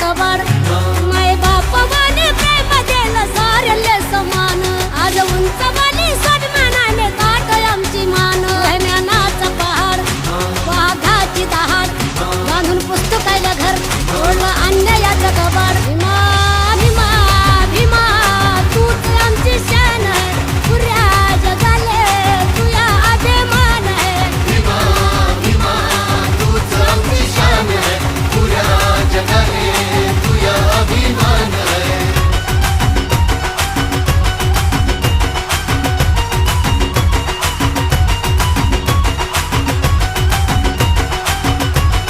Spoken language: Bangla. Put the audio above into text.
বেচা খাবার